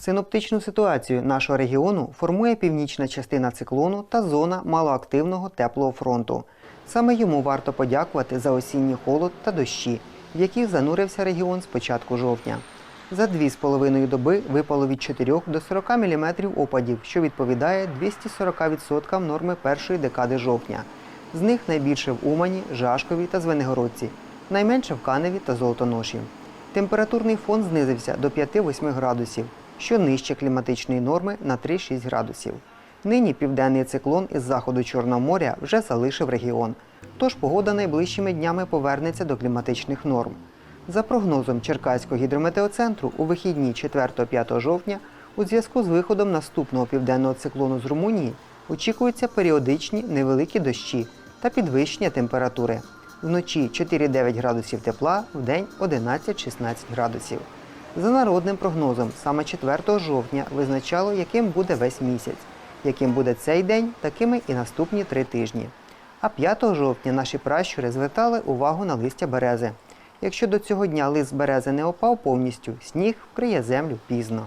Синоптичну ситуацію нашого регіону формує північна частина циклону та зона малоактивного теплого фронту. Саме йому варто подякувати за осінній холод та дощі, в яких занурився регіон з початку жовтня. За дві з половиною доби випало від 4 до 40 мм опадів, що відповідає 240% норми першої декади жовтня. З них найбільше в Умані, Жашкові та Звенигородці, найменше в Каневі та Золотоноші. Температурний фон знизився до 5-8 градусів, що нижче кліматичної норми на 3-6 градусів. Нині південний циклон із заходу Чорного моря вже залишив регіон, тож погода найближчими днями повернеться до кліматичних норм. За прогнозом Черкаського гідрометеоцентру, у вихідні 4-5 жовтня у зв'язку з виходом наступного південного циклону з Румунії очікуються періодичні невеликі дощі та підвищення температури. Вночі 4-9 градусів тепла, вдень 11-16 градусів. За народним прогнозом, саме 4 жовтня визначало, яким буде весь місяць. Яким буде цей день, такими і наступні три тижні. А 5 жовтня наші пращури звертали увагу на листя берези. Якщо до цього дня лист берези не опав повністю, сніг вкриє землю пізно.